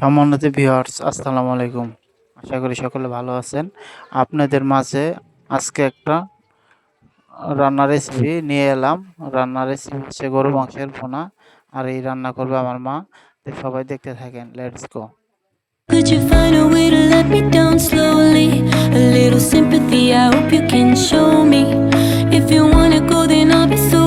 সম্মানিত ভিউয়ার্স আসসালামু আলাইকুম। আশা করি সকলে ভালো আছেন। আপনাদের মাঝে আজকে একটা রান্নার রেসিপি নিয়ে এলাম। রান্নার রেসিপি হচ্ছে গরু মাংসের ভুনা। আর এই রান্না করবে আমার মা। সবাই দেখতে থাকেন। Let's go Could you find a way to let me down slowly? A little sympathy, I hope you can show me. If you wanna go, then I'll be so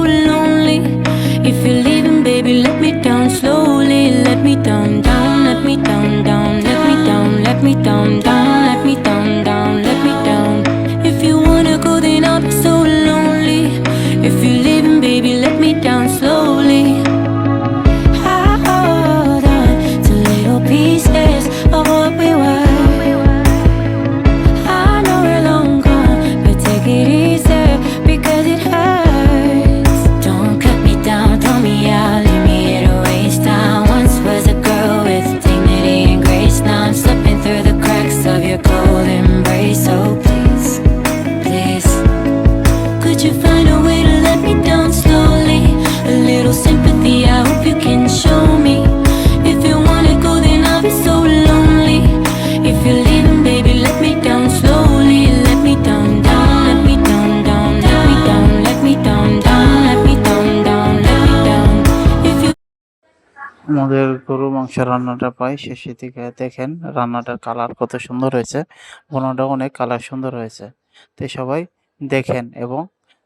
আমাদের গরু মাংস রান্নাটা পাই শেষে দিকে দেখেন, রান্নাটার কালার কত সুন্দর হয়েছে, বোনাটা অনেক কালার সুন্দর হয়েছে। তো সবাই দেখেন এবং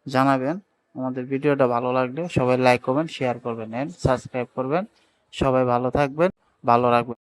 জানাবেন। আমাদের ভিডিওটা ভালো লাগলে সবাই লাইক করবেন শেয়ার করবেন এন্ড সাবস্ক্রাইব করবেন। সবাই ভালো থাকবেন, ভালো রাখবেন।